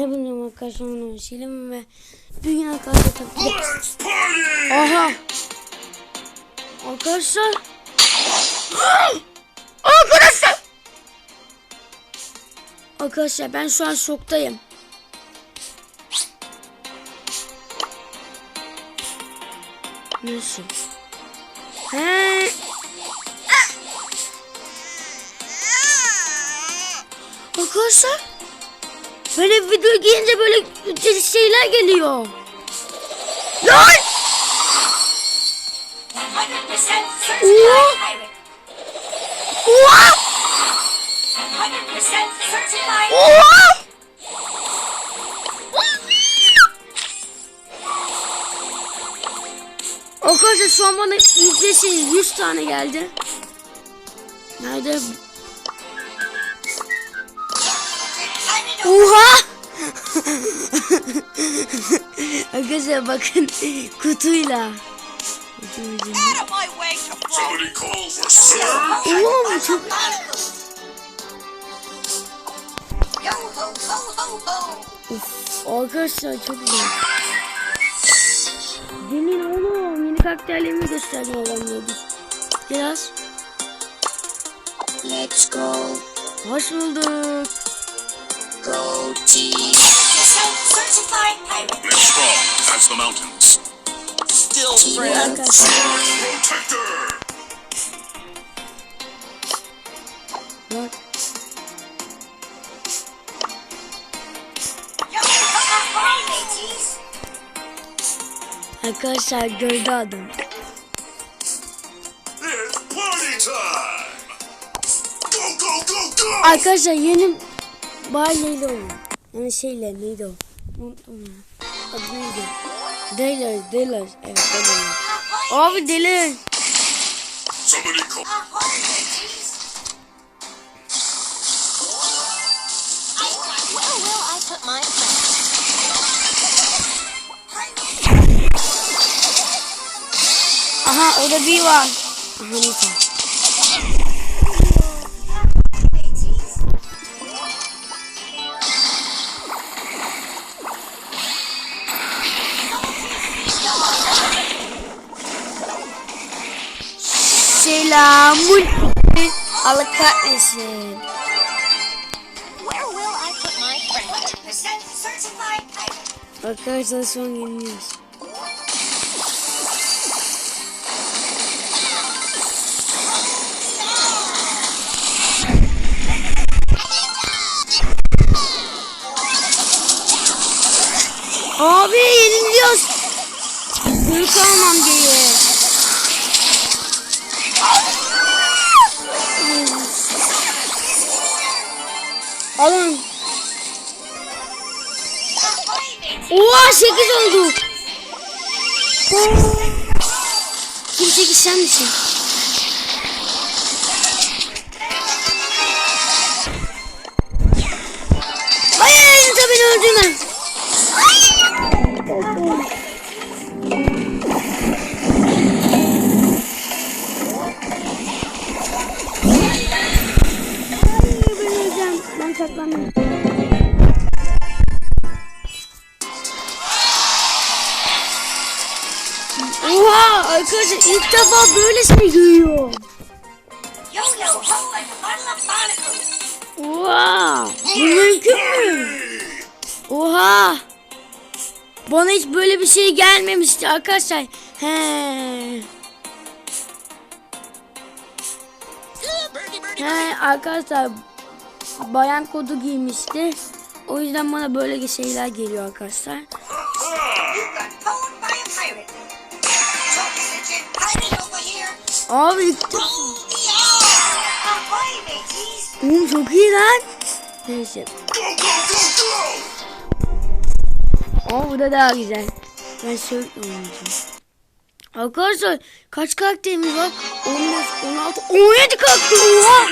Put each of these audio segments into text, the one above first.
Hepinize arkadaşlar onu Selim ve bugün arkadaşlar tabii! Aha! Arkadaşlar! Arkadaşlar! Arkadaşlar ben şu an şoktayım. Nasıl? He? Arkadaşlar Böyle video gelince böyle şeyler geliyor. Lan! 100% certified What? pirate. Oha! 100% certified. Oha! Arkadaşlar şu an bana ücretsiz 100 tane geldi. Nerede? Oha! Arkadaşlar bakın kutuyla. Oğlum çok... Arkadaşlar çok güzel. Gelin oğlum yeni karakterlerimi gösterdim adamlara. Biraz. Let's go. Hoş bulduk. Go team. 100% certified pirate. Live strong as the mountains. Still Arkadaşlar. Protector! Bak. Yo ho ho mateys. Arkadaşlar gördü adam. It's party time! Go, go, go, go! Arkadaşlar yeni Barley'li oyun. Yani şeyle neydi o? Unuttum ya. Adı neydi? Dealer, Dealer. Evet, Dealer. Abi my Aha orada bir var. Aha neyse. mateys? Selamun. Allah kahretsin. Where will I put my friend? 100% certified pirate. Arkadaşlar son yeniliyoruz. Abi yeniliyoruz. Alın. Oha 8 oldu. Kim 8 sen misin? Oha arkadaşlar ilk defa böylesini görüyorum. A bottle of barnacles. Oha bu mümkün mü? Oha. Bana hiç böyle bir şey gelmemişti arkadaşlar. He. He arkadaşlar bayan kodu giymişti. O yüzden bana böyle şeyler geliyor arkadaşlar. Abi. Oğlum çok iyi lan. Neyse. Ama bu da daha güzel. Ben sürekli oynayacağım. Arkadaşlar kaç karakterimiz var? 15, 16, 17 karakter. Oha!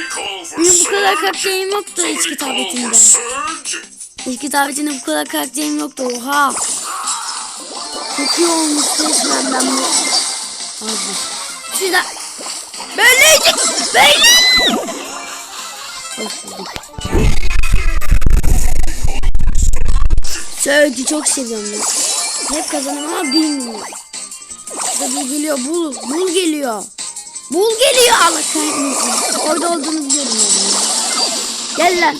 Benim bu kadar karakterim yoktu for surge! İlk kitabetimde bu kadar karakterim yoktu. Oha! Çok iyi olmuş resmen ben bu. Abi. Size... Böyleydik! Böyle! Hoş bulduk. Söğütü çok seviyorum ben. Hep kazanırım ama bilmiyorum. İşte bul geliyor bul. Bul geliyor. Bul geliyor Allah kahretmesin. Orada olduğunu biliyorum ben. ya. Gel lan.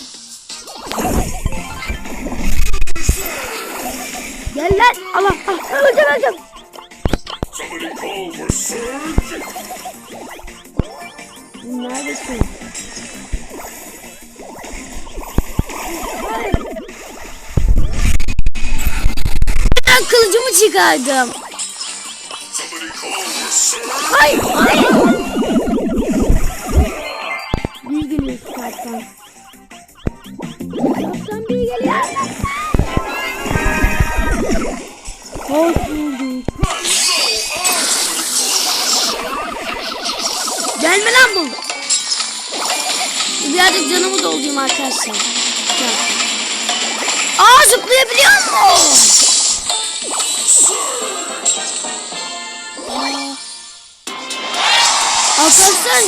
Gel lan. Allah. Ah, öleceğim öleceğim. Somebody call for surge. Neredesin? Ben kılıcımı çıkardım. Hayır, hayır. Bir geliyor karttan. Karttan bir geliyor. Hoş bulduk. Gelme lan bu. Birazcık canımı doldurayım arkadaşlar. Aa zıplayabiliyor mu? Arkadaşlar.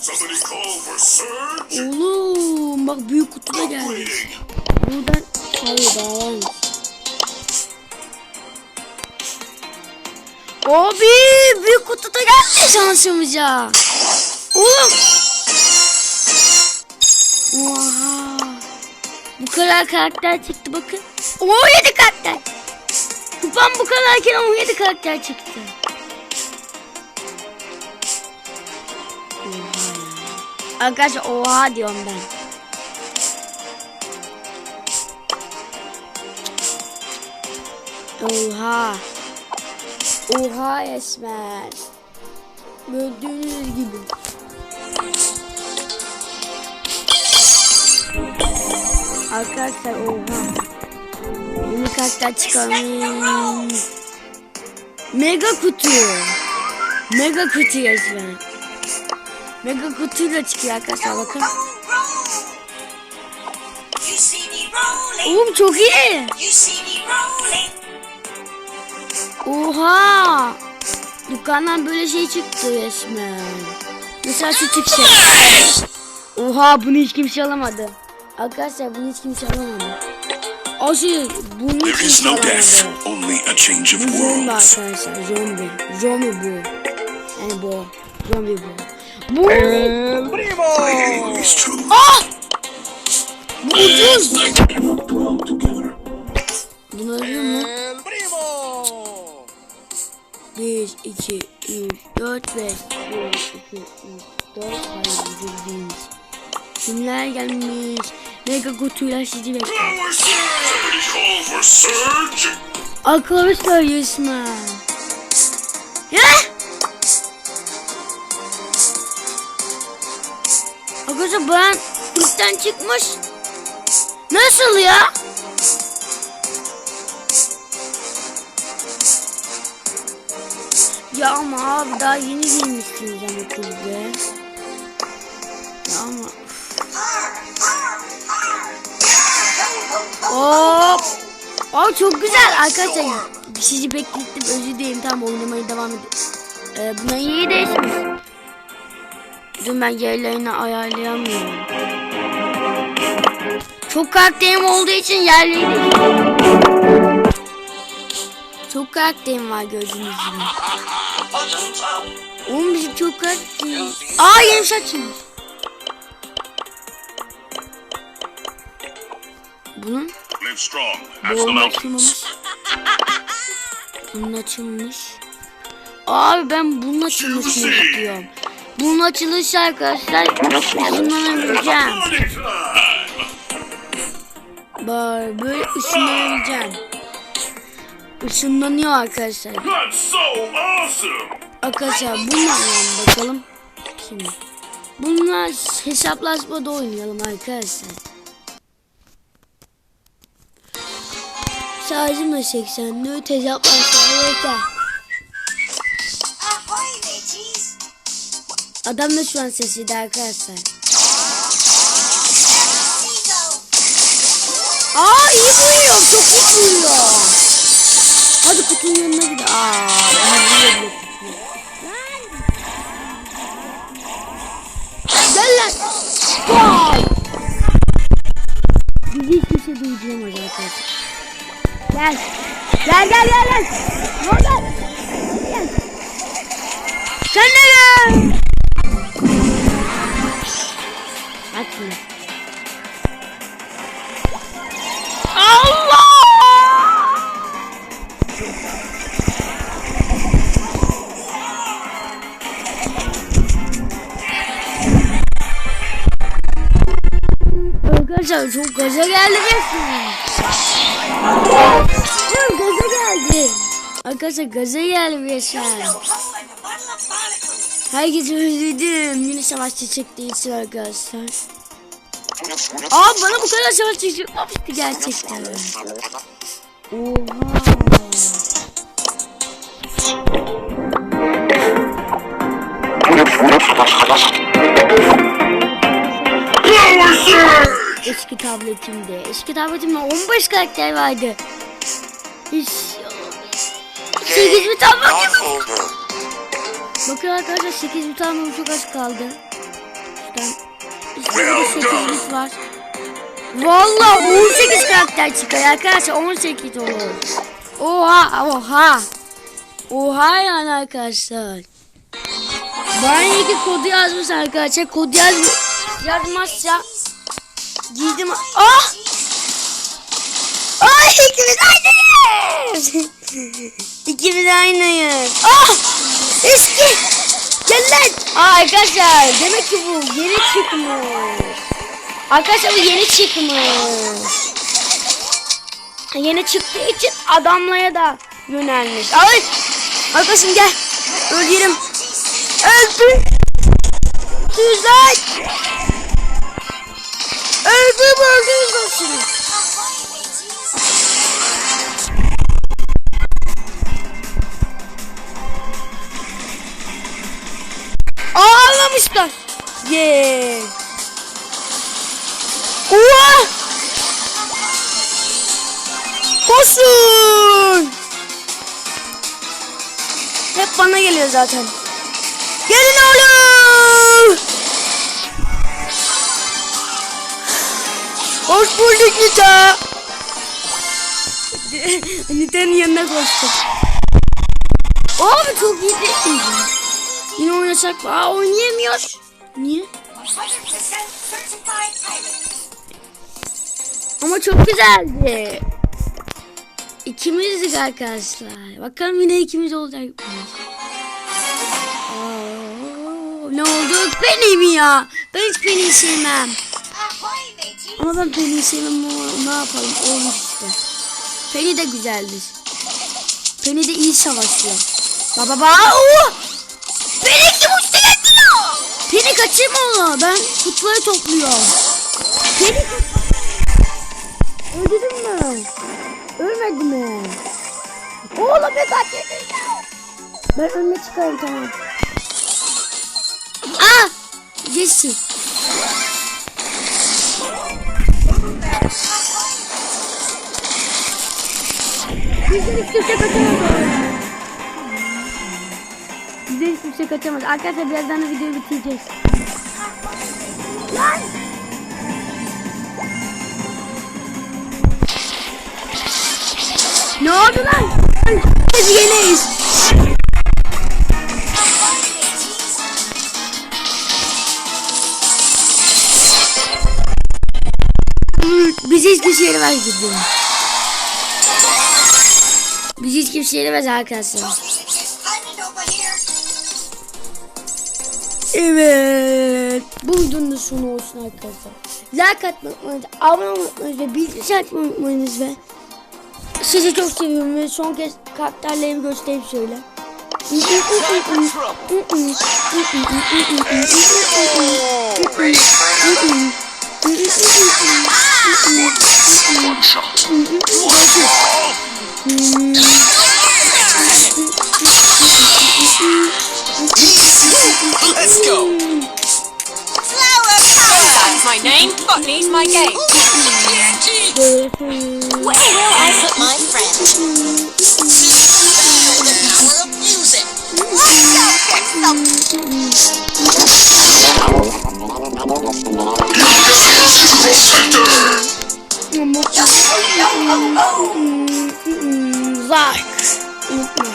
Surge. Oğlum bak büyük kutu da geldi. Buradan hayır daha varmış. Abi büyük kutu da geldi şansımıza. Oğlum. Oha. Bu kadar karakter çıktı bakın. 17 karakter. Kupam bu kadarken 17 karakter çıktı. Oha. Arkadaşlar oha diyorum ben. Oha. Oha Esmer. Gördüğünüz gibi. Arkadaşlar oha. Bunu karakter çıkarmayayım. Mega kutu. Mega kutu resmen. Mega kutuyla çıkıyor arkadaşlar bakın. Oğlum çok iyi. Oha! Dükkandan böyle şey çıktı resmen. Mesela şu çıksa. Oha bunu hiç kimse alamadı. Arkadaşlar bunu hiç kimse alamadı. Aşı bunu hiç There is kimse no death, alamadı. only a change of Bu zombi worlds. arkadaşlar zombi. Zombi bu. Yani bu. Zombi bu. Bu aim is to Ah! Bu ucuz. dwell together. Bunu alıyor mu? 1, 2, 3, 4, 5. 1, 2, 3, 4. Hayır ucuz değilmiş. Kimler gelmiş? Mega kutuyla sizi bekliyor. Surge. Arkadaşlar resmen. Ya? Arkadaşlar ben ilkten çıkmış. Nasıl ya? Ya ama abi daha yeni girmişsiniz ama kulübe. Ya ama Hop. Aa çok güzel arkadaşlar. Sizi beklettim özür dilerim tamam oynamaya devam edin. Ee, buna iyi değişmiş. Dur ben yerlerini ayarlayamıyorum. Çok karakterim olduğu için yerleri değiştiriyorum. Çok karakterim var gördüğünüz gibi. Oğlum bizim çok karakterim. Aa yeni bir şey. Bunun Live strong. That's the Boğum mountain. açılmamış. Bunun açılmış. Abi ben bunun açılmasını istiyorum. Bunun açılışı arkadaşlar. Party time. Bak böyle ışınlanabileceğim. Işınlanıyor arkadaşlar. That's so awesome. Arkadaşlar oynayalım bakalım. Şimdi. Bunlar hesaplaşmada oynayalım arkadaşlar. Şarjım da 84 hesaplaşma yeter. Ahoy, mateys. Adam da şu an sesiydi arkadaşlar. Aa iyi vuruyor. Çok iyi vuruyor. Hadi kutunun yanına gidelim. Aa bunu vuruyor bile kutuyu. Gel lan. Bizi hiç Gel. Gel gel gel gel. Oldu? Gel. Sen gel. Bak şimdi. Allah! Arkadaşlar çok gaza geldi resmen. Çok gaza geldi. Arkadaşlar gaza geldi of barley. Herkesi özledim. Yine savaş çiçek değilsin arkadaşlar. Aa bana bu kadar savaş çiçek yapmıştı gerçekten. Oha. Eski tabletimde. Eski tabletimde 15 karakter vardı. Hiç... 8 bir tablet Bakın arkadaşlar 8 bir tane çok az kaldı. Şuradan işte burada 8 bit var. Valla 18 karakter çıkıyor arkadaşlar 18 olur. Oha oha. Oha yani arkadaşlar. Bana iyi ki kodu yazmış arkadaşlar. Kod yaz yazmazsa giydim. Ah! Ay ikimiz aynıyız. ikimiz aynıyız. Ah! Eski. Gel lan. Aa, arkadaşlar demek ki bu yeni çıkmış. Arkadaşlar bu yeni çıkmış. Yeni çıktığı için adamlara da yönelmiş. Ay! Arkadaşım gel. Öldürüm. Öldüm. Güzel. Öldüm öldüm dostum. Ağlamışlar. Yeah. Oha! Koşun! Hep bana geliyor zaten. Gelin oğlum! Hoş bulduk Nita. Nita'nın yanına koştuk. Abi çok iyi değil? Yine oynasak mı? Aa oynayamıyoruz. Niye? 100% certified pirate. Ama çok güzeldi. İkimizdik arkadaşlar. Bakalım yine ikimiz olacak mı? Ne oldu? Mi ya? Ben hiç Penny'yi sevmem. Ama ben Penny'yi sevmem ama ne yapalım? Olmuş işte. Penny de güzeldir. Penny de iyi savaşıyor. Baba baba. Oo! Penny kim uçtu geldi ya? Penny kaçırma onu. Ben kutuları topluyorum. Penny Öldürdün mü? Ölmedi mi? Oğlum ne kaçırdın? Ben önüne çıkarım tamam. Aa! Jesse. Bizden hiç kimse kaçamaz. Bizden hiç kimse kaçamaz. Arkadaşlar birazdan da videoyu bitireceğiz. Lan! Ne oldu lan? Biz yeneyiz. Kimse yenemez. Bizi hiç kimse yenemez arkadaşlar. Evet. Bu videonun da sonu olsun arkadaşlar. Like atmayı unutmayınız, abone olmayı unutmayınız ve bildirim açmayı unutmayınız ve sizi çok seviyorum ve son kez karakterlerimi göstereyim şöyle. Let's go. Flower power. That's my name. Botany's my game. Where will I put my friend? The power of music. Let's go Unutma.